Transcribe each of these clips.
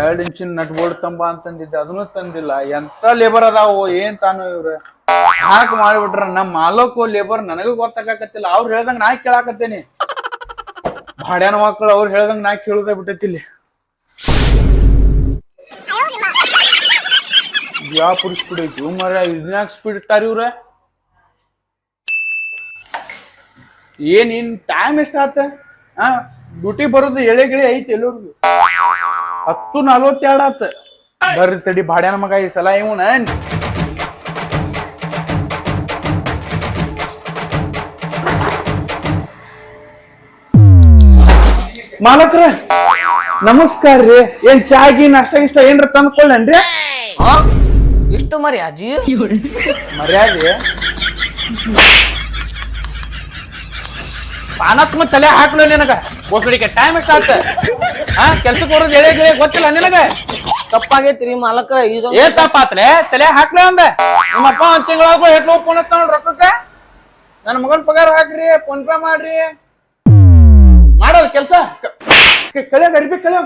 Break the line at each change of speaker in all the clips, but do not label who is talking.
ಎರಡ್ ಇಂಚಿನ nut board ತಂಬ ಅಂತಂದಿದ್ದೆ, ಅದನ್ನು ತಂದಿಲ್ಲ. ಎಂತ ಲೇಬರ್ ಅದಾವು, ಏನ್ ತಾನು ಇವ್ರ? ಹಾಕ್ ಮಾಡಿಬಿಟ್ರ ನಮ್ಮ ಮಾಲೋಕು ಲೇಬರ್ ನನಗೂ ಗೊತ್ತಾಗಕತ್ತಿಲ್ಲ. ಅವ್ರು ಹೇಳ್ದಂಗ ನಾ ಕೇಳಾಕತ್ತೇನಿ. ಭಾಡ್ಯಾನ ಮಕ್ಕಳು ಅವ್ರು ಹೇಳ್ದಂಗ ನಾ ಕೇಳುದ ಬಿಟ್ಟೈತಿ ಇಲ್ಲಿ ಯಾವ ಪುಡಿ ಸ್ಪೀಡ್ ಐತಿ ಮರ ಸ್ಪೀಡ್ ಇಟ್ಟಾರ ಇವ್ರ? ಏನ್ ಇನ್ ಟೈಮ್ ಎಷ್ಟಾತ? ಹಾ ಡ್ಯೂಟಿ ಬರೋದು ಎಳೆ ಗಿಳಿ ಐತಿ ಎಲ್ಲರಿಗೂ ಹತ್ತು ನಲ್ವತ್ತೆರಡು ಆತ. ಬರ್ರಿ ತಡಿ ಬಾಡ್ಯಾನ ಮಗ ಈ ಸಲ ಇವನ. ಮಾಲಕ್ರ ನಮಸ್ಕಾರ ರೀ. ಏನ್ ಚಾಗಿ ನಾಷ್ಟ ಗಿಷ್ಟ ಏನ್ರ ತಂದ್ಕೊಳ್ಳೇನ್ರಿ
ಇಷ್ಟು ಮರಿ ಅಜಿ
ಮರ್ಯಾದೆ? ಪಾನತ್ಮ ತಲೆ ಹಾಕ್ಲ ನಿನಗ. ಬೋಸಡಿಗೆ ಟೈಮ್ ಎಷ್ಟ ಆತ ಹಾ ಕೆಲ್ಸಕ್ಕೆ ಬರೋದು ಎಳೆ ಗಿಳೆ ಗೊತ್ತಿಲ್ಲ ನಿನಗ?
ತಪ್ಪಾಗೈತ್ರಿ ಮಾಲಕ್ರ ಇದು
ಏ ತಪ್ಪಾತ್ಲೆ? ತಲೆ ಹಾಕ್ಲೆ ಅಂದ. ನಿಮ್ಮಪ್ಪ ಒಂದ್ ತಿಂಗಳಾಗ ಹೆಟ್ಲು ಫೋನ್ ಹಚ್ತಾನ ರೊಕ್ಕಕ್ಕೆ? ನನ್ನ ಮಗನ್ ಪಗಾರ ಹಾಕ್ರಿ ಫೋನ್ ಪೇ ಮಾಡ್ರಿ. ಮಾಡೋದು ಕೆಲಸ? ಕಳೆ ಗರಿಬಿ ಕಳೆ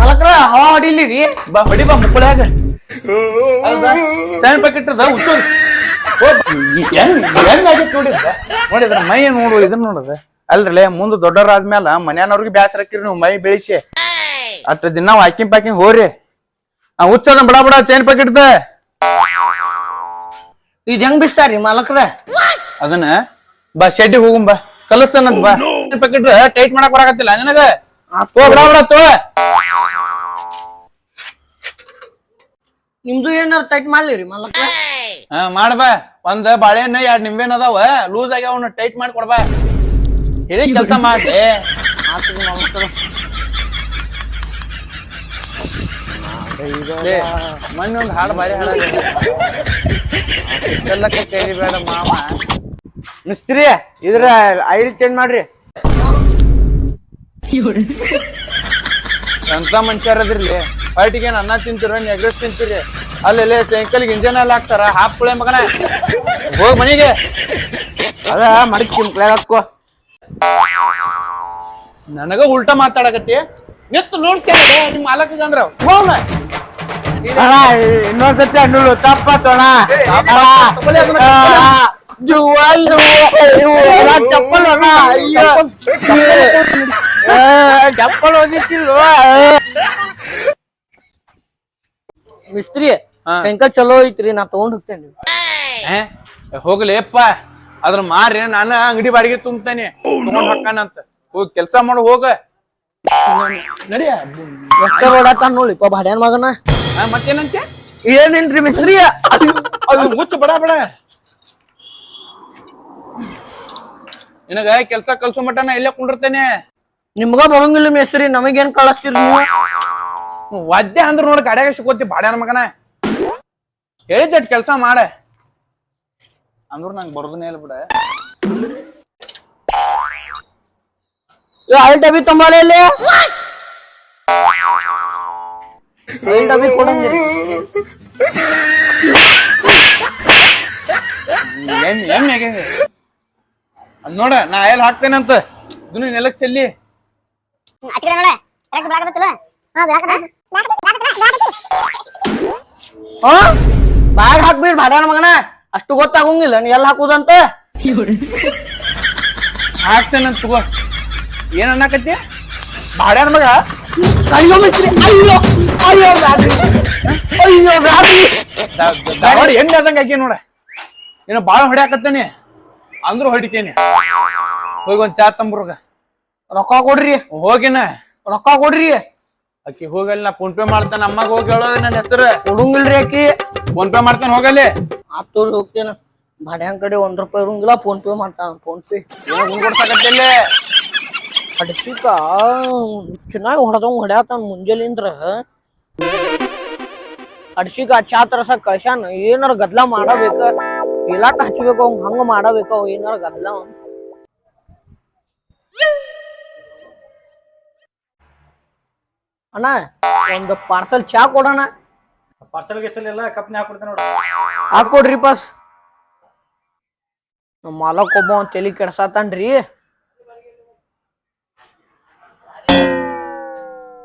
ಮಲಕ್ರ ಹವಾ ಹೊಡಿಲಿ ರೀ.
ಬಾ ಹೊಡಿ ಬಾ ಮುಕ್ಕಳಾಗ ಸಣ್ಣ ಪ್ಯಾಕೆಟ್ ಅದ ಹುಚ್ಚು ಹೆಂಗ್ ಹೆಂಗ್ ಆಗೈತ್ ನೋಡಿದ್ರ ನೋಡಿದ್ರ ಮೈ ನೋಡು ಇದನ್ನ ನೋಡದ. ಅಲ್ರಲೆ ಮುಂದೆ ದೊಡ್ಡವರಾದ್ಮೇಲ ಮನ್ಯಾನವ್ರಿಗೆ ಬ್ಯಾಸರ ಹಾಕಿರಿ ನೀವು ಮೈ ಬೆಳಿಸಿ. ಅಷ್ಟ ದಿನ ವಾಕಿಂಗ್ ಪ್ಯಾಕಿಂಗ್ ಹೋರಿ. ಆ ಹುಚ್ಚದ ಬಡ ಬಡ ಚೈನ್ ಪ್ಯಾಕೆಟ್
ಇದ್ ಹೆಂಗ್ ಬಿಸ್ತಾರಿ ಮಾಲಕ್ರ?
ಅದನ್ನ ಬಾ ಶೆಡ್ಡಿ ಹೋಗುಂ ಬಾ. ಕಲಿಸ್ತಾನಂತ ಬಾ. ಪ್ಯಾಕೆಟ್ ಟೈಟ್ ಮಾಡಕ್ ಬರಾಕತ್ತಿಲ್ಲ ನಿನಗ. ತೋ ಬಡ ಬಡ ತೋ.
ನಿಮ್ದು ಏನಾರ ಟೈಟ್ ಮಾಡ್ಲಿರಿ ಮಾಲಕ್ರ?
ಹಾ ಮಾಡ್ಬಾ ಒಂದ್ ಬಾಳೆಹಣ್ಣು ಎರಡ್ ನಿಂಬೆಹಣ್ಣು ಅದಾವ. ಲೂಸ್ ಆಗ್ಯಾವ ಟೈಟ್ ಮಾಡಿ ಕೊಡ್ಬಾ ಹೇಳಿ ಕೆಲಸ ಮಾಡಿ. ಮೊನ್ನೆ ಒಂದ್ ಹಾಡು ಬಾರಿ ಹಾಡ ಎಲ್ಲಕ್ಕ ಕೇಳಿ ಬೇಡ ಮಾಮ. ಮಿಸ್ತ್ರಿ ಇದ್ರ ಐಲ್ ಚೇಂಜ್ ಮಾಡ್ರಿ. ಎಂತ ಮನುಷ್ಯರದ್ರಲ್ಲಿ ಫೈಟಿಗೆ ಅನ್ನ ತಿಂತೀರ ನೆಗ್ರೆಸ್ ತಿಂತೀರಿ? ಅಲ್ಲೆಲ್ಲ ಸೈಕಲ್ಗೆ ಇಂಜನ್ ಎಲ್ಲ ಹಾಕ್ತಾರ ಹಾಪ್ಕೊಳೆ ಮಗನ. ಹೋಗ್ ಮನೆಗೆ. ಅದ ಮಡಕ್ ಚಿಮ್ಕ್ಲಾಗ ಹಾಕೋ ನನಗ ಉಲ್ಟಾ ಮಾತಾಡಕತ್ತಿ ನಿತ್ತು ನೋಡ್ತೇನೆ ನಿಮ್ ಮಾಲಕ ಅಂದ್ರ. ಹೋಗ್ನ ಇನ್ನೊಂದ್ಸತಿ ಹಣ್ಣುಳು ತಪ್ಪಾತೋಣ ಚಪ್ಪಲ್ ಚಪ್ಪಲ್. ಓದಿತ್ತಿಲ್ವ
ಮಿಸ್ತ್ರಿ. ಸೈಕಲ್ ಚಲೋ ಐತ್ರಿ ನಾ ತಗೊಂಡ್ ಹೋಗ್ತೇನೆ
ಹೋಗ್ಲಿ ಅಪ್ಪ ಅದ್ರ ಮಾರಿ ನಾನು ಅಂಗಡಿ ಬಾಡಿಗೆ ತುಂಬ್ತೇನೆ. ಹಾಕಾನಂತ ಹೊಕ್ಕಾನಂತ. ಹೋಗ್ ಕೆಲ್ಸ ಮಾಡು ಹೋಗ. ನಡಿಯ?
ಎಷ್ಟ ರೋಡಾತ ನೋಡಿಪ್ಪ ಭಾಡ್ಯಾನ ಮಗನ.
ಮತ್ತೇನಂತೆ?
ಏನಿಲ್ರಿ ಮಿಸ್ತ್ರಿ?
ಅದು ಮುಚ್ಚ ಬಡ ಬಡ. ನಿನಗ ಕೆಲ್ಸ ಕಲ್ಸೋ ಮಟ್ಟ ನಾ ಇಲ್ಲೇ ಕುಂಡಿರ್ತೇನೆ.
ನಿಮ್ಗ ಬರಂಗಿಲ್ಲ ಮೇಸ್ತ್ರಿ ನಮಗೇನ್ ಕಳಿಸ್ತೀರಿ ನೀವು?
ವಾದ್ಯ ಅಂದ್ರ ನೋಡಿ ಗಾಡ್ಯಾಗ ಸಿಕ್ಕೋತಿ ಬಾಡ್ಯಾನ ಮಗನ. ಹೇಳಿದ್ದಟ್ ಕೆಲ್ಸ ಮಾಡ. ಅಂದ್ರ ನಂಗೆ ಬರೋದನ್ನೇ ಇಲ್ಲ ಬಿಡ.
ಆಯಿಲ್ ಡಬ್ಬಿ ತುಂಬಾಲೆ ಇಲ್ಲಿ. ಆಯಿಲ್ ಡಬ್ಬಿ
ಎಮ್ಮೆ ಎಮ್ಮೆ. ಅದ್ ನೋಡ ನಾ ಎಲ್ಲಿ ಹಾಕ್ತೇನಂತ. ಇದನ್ನ ನೆಲಕ್ ಚೆಲ್ಲಿ?
ಆಚೆ ನೋಡ ಕರೆಕ್ಟ್ ಬ್ಲಾಕ್ ಹಾ ಬ್ಲಾಕ್
ಹಾ? ಬ್ಯಾಗ್ ಹಾಕ್ಬಿಡ್ ಬಾಡಾನ ಮಗನ. ಅಷ್ಟು ಗೊತ್ತಾಗಂಗಿಲ್ಲ ನೀ ಎಲ್ಲ ಹಾಕುದಂತ?
ಹಾಕ್ತೇನಂತ ತಗೋ. ಏನ್ ಅನ್ನಕತ್ತಿ? ಬಾಡ್ಯಾನ ಮಗ?
ಅಯ್ಯೋ ಮಿಸ್ತ್ರಿ ಅಯ್ಯೋ ಅಯ್ಯೋ ಬ್ಯಾಡ್ರಿ ಅಯ್ಯೋ ಬ್ಯಾಡ್ರಿ
ದ- ದ- ಧಾರವಾಡ ಎಣ್ಣೆ ಆದಂಗ ಆಕಿ ನೋಡ. ಏನೋ ಬಾಳ ಹೊಡ್ಯಾಕತ್ತೇನಿ ಅಂದ್ರು ಹೊಡಿತೇನಿ. ಹೋಗಿ ಒಂದ್ ಚಾ ತಂಬ್ರಗ.
ರೊಕ್ಕ ಕೊಡ್ರಿ.
ಹೋಗಿನ.
ರೊಕ್ಕ ಕೊಡ್ರಿ.
ಅಕ್ಕಿ ಹೋಗಲ್ಲ ನಾ ಫೋನ್ ಪೇ ಮಾಡ್ತಾನ. ಅಮ್ಮಗ ಹೋಗಿ ಹೇಳೋದು ನನ್ನ ಹೆಸರು.
ಕೊಡುಂಗಿಲ್ರಿ ಅಕ್ಕಿ
ಫೋನ್ ಪೇ ಮಾಡ್ತಾನೆ ಹೋಗಲ್ಲಿ.
ಆತು ಹೋಗ್ತೇನ. ಭಾಡ್ಯಾನ್ ಕಡೆ ಒಂದ್ ರೂಪಾಯಿ ಇರಂಗಿಲ್ಲ ಫೋನ್ ಪೇ ಮಾಡ್ತಾನ ಫೋನ್ ಪೇ
ಕೊಡ್ಸಕತ್ತಿಲ್ಲ
ಅಡ್ಸಿಕ ಚೆನ್ನಾಗಿ ಹೊಡೆದಂಗ್ ಹೊಡ್ಯಾತಾನ ಮುಂಜಾಲಿಂದ್ರ. ಅಡ್ಸಿಕ ಚಾ ತರಸ ಕಳ್ಸ್ಯಾನ. ಏನಾರ ಗದ್ಲ ಮಾಡಬೇಕ? ಇಲಾಟ ಹಚ್ಬೇಕು ಅವ್ ಹಂಗ ಮಾಡಬೇಕು ಅವ್ ಏನಾರ ಗದ್ಲ ಅಣ್ಣ, ಒಂದು ಪಾರ್ಸಲ್ ಚಾ ಕೊಡೋಣ.
ಪಾರ್ಸಲ್ ಗಿಸಲ್ ಎಲ್ಲ ಕಂಪ್ನಿ ಹಾಕ್ಬಿಡ್ತೇನೆ ನೋಡಿ.
ಹಾಕೊಡ್ರಿ ಪಾಸ್ ನಮ್ಮ ಮಾಲಕ್ ಒಬ್ಬ ತಲಿ ಕೆಡ್ಸಾತಾನ್ರಿ.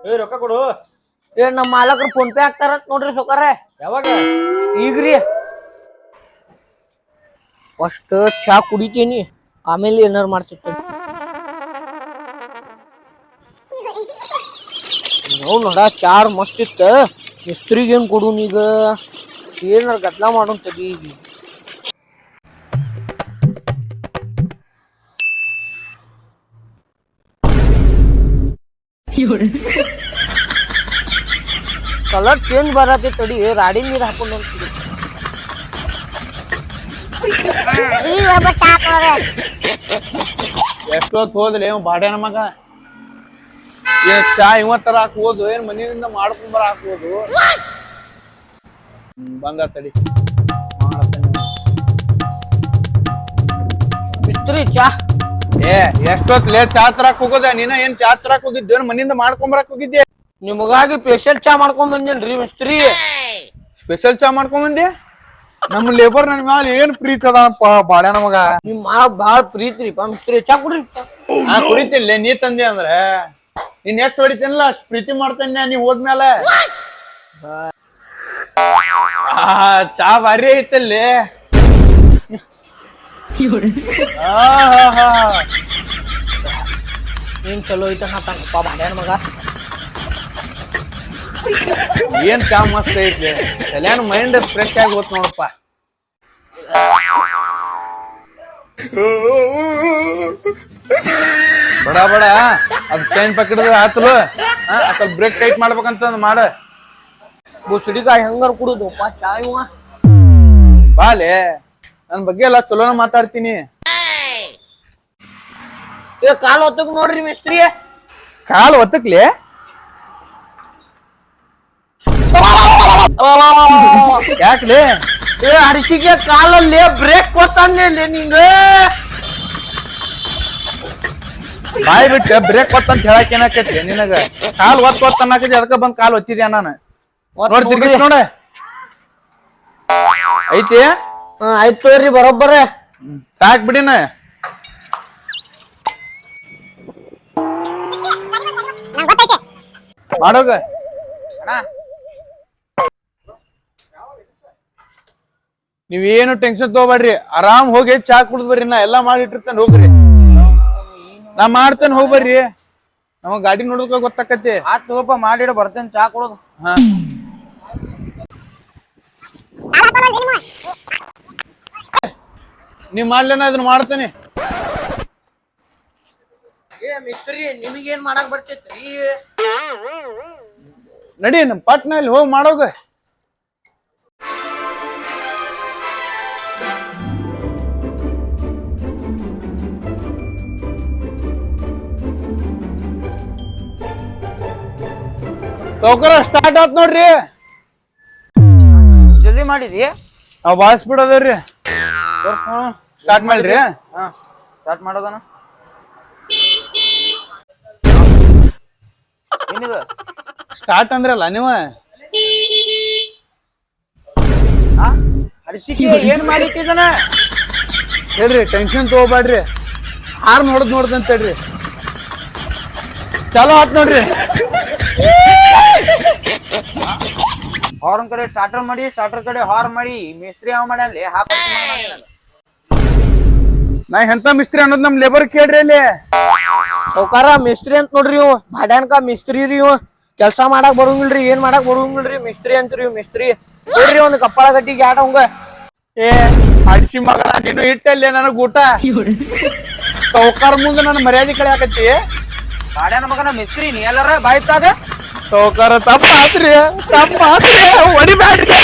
ಏ ರೊಕ್ಕ ಕೊಡು.
ಏ ನಮ್ಮ ಮಾಲಕರು ಫೋನ್ ಪೇ ಹಾಕ್ತಾರಂತ ನೋಡ್ರಿ ಸೊಕಾರೆ
ಯಾವಾಗ?
ಈಗ್ರಿ. ಫಸ್ಟ್ ಚಾ ಕುಡಿತೀನಿ. ಆಮೇಲೆ ಏನಾರು ಮಾಡ್ತಿರ್ತೀನಿ ನೋಡ ಚಾರ್ ಮಸ್ತ್ ಇತ್ತ. ಮಿಸ್ತ್ರಿಗೆ ಏನ್ ಕೊಡುನ್ ಈಗ? ಏನಾರ ಗದ್ಲ ಮಾಡೋನ್ ತಡಿ ಈಗ. ಕಲರ್ ಚೇಂಜ್ ಬರತ್ತೆ ತಡಿ ರಾಡಿ ನೀರು ಹಾಕೊಂಡು
ಕೊಡೋರೆ
ಎಷ್ಟೊತ್ತು ಹೋದ್ಲಿ ಬಾಡ್ಯಾನ ಮಗ? ಏನ್ ಚಾ ಇವತ್ತರ ಹಾಕ್ಬೋದು. ಏನ್ ಮನೆಯಿಂದ ಮಾಡ್ಕೊಂಡ್ ಬರ ಹಾಕ್ಬೋದು. ಬಂದ ತಡಿ.
ಮಿಸ್ತ್ರಿ ಚಾ.
ಏ ಎಷ್ಟೊತ್ಲೆ ಚಾ ತರಾಕ್ ಹೋಗೋದ? ನೀನ ಏನ್ ಚಾ ತರಾಕ್ ಹೋಗಿದ್ದೆ ಮನೆಯಿಂದ ಮಾಡ್ಕೊಂಡ್ ಬರಕ್ ಹೋಗಿದ್ದೆ
ನಿಮಗಾಗಿ ಸ್ಪೆಷಲ್ ಚಾ ಮಾಡ್ಕೊಂಡ್ ಬಂದೇನ್ರಿ ಮಿಸ್ತ್ರಿ
ಸ್ಪೆಷಲ್ ಚಾ ಮಾಡ್ಕೊಂಡ್ ಬಂದೆ ನಮ್ಮ ಲೇಬರ್ ನನ್ ಮ್ಯಾಲ ಏನ್ ಪ್ರೀತಿ ಅದ ಬಾಳ ನಮಗ?
ನಿಮ್ ಮಾ ಬಾಳ ಪ್ರೀತಿ ರೀ ಮಿಸ್ತ್ರಿ ಚಾ ಕುಡ್ರಿ.
ನಾ ಕುಡಿತಿಲ್ಲ ನೀ ತಂದೆ ಅಂದ್ರೆ? ನೀನ್ ಎಷ್ಟು ಹೊಡಿತೀನಲ್ಲ? ಅಷ್ಟು ಪ್ರೀತಿ ಮಾಡ್ತೇನೆ ನೀ ಹೋದ್ಮೇಲೆ ಚಾ ಭಾರಿ ಐತಲ್ಲಿ.
ಏನ್ ಚಲೋ ಐತ ತನಪ್ಪ ಬಾಡ್ಯಾನ ಮಗ?
ಏನ್ ಚಾ ಮಸ್ತ್ ಐತಿ? ಕಲ್ಯಾಣ ಮೈಂಡ್ ಫ್ರೆಶ್ ಆಗಿ ಹೋತ್ ನೋಡಪ್ಪ. ಬಡ ಬಡ. ಅದ್ ಚೈನ್ ಪ್ಯಾಕೆಟ್ ಆತಲು. ಸ್ವಲ್ಪ ಬ್ರೇಕ್ ಟೈಟ್ ಮಾಡ್ಬೇಕಂತ ಮಾಡ.
ಬುಸಡಿಕಾಯಿ ಹೆಂಗಾರ ಕುಡುದು ಚಾಯುವ
ಬಾಲೆ ನನ್ ಬಗ್ಗೆ ಎಲ್ಲ ಚಲೋನ ಮಾತಾಡ್ತೀನಿ.
ಏ ಕಾಲ್ ಒತ್ತಕ್ ನೋಡ್ರಿ ಮಿಸ್ತ್ರಿ.
ಕಾಲ್ ಒತ್ತಕ್ಲಿ? ಯಾಕ್ಲಿ?
ಏ ಕಾಲಲ್ಲಿ ಬ್ರೇಕ್ ಕೊತ್ತಾನೆ ನಿಂಗ.
ಬಾಯ್ ಬಿಟ್ಟು ಬ್ರೇಕ್ ಒತ್ತಂತ ಹೇಳಕ್ ಏನಾಕೈತಿ? ನಿನಗ ಕಾಲ್ ಒತ್ತ ಒತ್ತ ಅನ್ನಕೈತಿ ಅದಕ್ಕ ಬಂದ್ ಕಾಲ್ ಒತ್ತಿದ್ಯಾ ನಾನು? ನೋಡ್ ತಿರ್ಗಿಸ್ ನೋಡ. ಐತಿ?
ಆಯ್ತು ತೋರಿ ಬರೋಬ್ಬರ.
ಸಾಕ್ ಬಿಡಿನ ಮಾಡೋಗ? ನೀವೇನು ಟೆನ್ಷನ್ ತಗೋಬೇಡ್ರಿ. ಆರಾಮ್ ಹೋಗಿ ಚಾ ಕುಡಿದ್ ಬರ್ರಿ ನಾ. ಎಲ್ಲಾ ಮಾಡಿಟ್ಟಿರ್ತೇನೆ ಹೋಗ್ರಿ. ನಾ ಮಾಡ್ತೇನೆ ಹೋಗ್ಬರ್ರಿ ನಮಗ್ ಗಾಡಿ ನೋಡೋಕ ಗೊತ್ತಾಕತಿ
ಆತ್ ತಗೋಪ ಮಾಡಿಡ ಬರ್ತೇನೆ ಚಾ ಕೊಡೋದು.
ಹಾ. ನೀವ್ ಮಾಡ್ಲೇನ ಅದನ್ನ ಮಾಡ್ತೇನೆ.
ಏ ಮಿಸ್ತ್ರಿ ನಿಮಗೇನ್ ಮಾಡಕ್ ಬರ್ತೈತ್ರಿ?
ನಡಿ ನಮ್ ಪಟ್ನಲ್ಲಿ ಹೋಗಿ ಮಾಡೋಗ. ಸೌಕರ್ಯ ಸ್ಟಾರ್ಟ್ ಆತ್ ನೋಡ್ರಿ.
ಜಲ್ದಿ ಮಾಡಿದ್ರಿ
ನಾವ್ ಬಾಯ್ಸ್ ಬಿಡೋದ್ರಿ ಅದಾವ್ರಿ. ಸ್ಟಾರ್ಟ್ ಮಾಡ್ರಿ.
ಸ್ಟಾರ್ಟ್ ಮಾಡೋದನ. ಏನಿದು?
ಸ್ಟಾರ್ಟ್ ಅಂದ್ರಲ್ಲ ನೀವ?
ಹರಿಸಿಕೆ ಏನ್ ಮಾಡಿಟ್ಟಿದನ
ಹೇಳ್ರಿ ಟೆನ್ಷನ್ ತಗೋಬೇಡ್ರಿ. ಹಾರ್ ನೋಡದ್ ನೋಡ್ದಂತ ಹೇಳ್ರಿ. ಚಲೋ ಆತ್ ನೋಡ್ರಿ.
ಹಾರ್ನ್ ಕಡೆ ಸ್ಟಾರ್ಟರ್ ಮಾಡಿ ಸ್ಟಾರ್ಟರ್ ಕಡೆ ಹಾರ್ ಮಾಡಿ ಮಿಸ್ತ್ರಿ ಯಾವ ಮಾಡಲ್ಲಿ ಹಾಕ
ನಾ ಎಂತ ಮಿಸ್ತ್ರಿ ಅನ್ನೋದ್ ನಮ್ ಲೇಬರ್ ಕೇಳ್ರಿ ಅಲ್ಲಿ.
ಸೌಕಾರ ಮಿಸ್ತ್ರಿ ಅಂತ ನೋಡ್ರಿ ಇವ್ ಭಾಡ್ಯಾನ್ಕ ಮಿಸ್ತ್ರಿ ರೀ ಇವ್. ಕೆಲ್ಸ ಮಾಡಕ್ ಬರೋಂಗಿಲ್ರಿ ಏನ್ ಮಾಡಕ್ ಬರೋಂಗಿಲ್ರಿ ಮಿಸ್ತ್ರಿ ಅಂತ್ರಿ ಇವ್ ಮಿಸ್ತ್ರಿ ನೋಡ್ರಿ ಒಂದ್ ಕಪ್ಪಳ ಗಟ್ಟಿಗೆ ಗ್ಯಾಡ ಅವಂಗ.
ಏ ಅಡಿಸಿ ಮಗನ ನೀನು ಇಟ್ಟಲ್ಲಿ ನನಗ್ ಊಟ. ಸೌಕಾರ ಮುಂದೆ ನನ್ನ ಮರ್ಯಾದೆ ಕಳಿಯಾಕತ್ತಿ.
ಭಾಡ್ಯಾನ ಮಗನ ಮಿಸ್ತ್ರಿ ನೀ ಎಲ್ಲಾರ ಬಾಯ್ತಾಗ
ಸೌಕಾರ ತಪ್ಪ ಆತ್ರಿ ತಪ್ಪ ಆತ್ರಿ ಹೊಡಿಬ್ಯಾಡ್ರಿ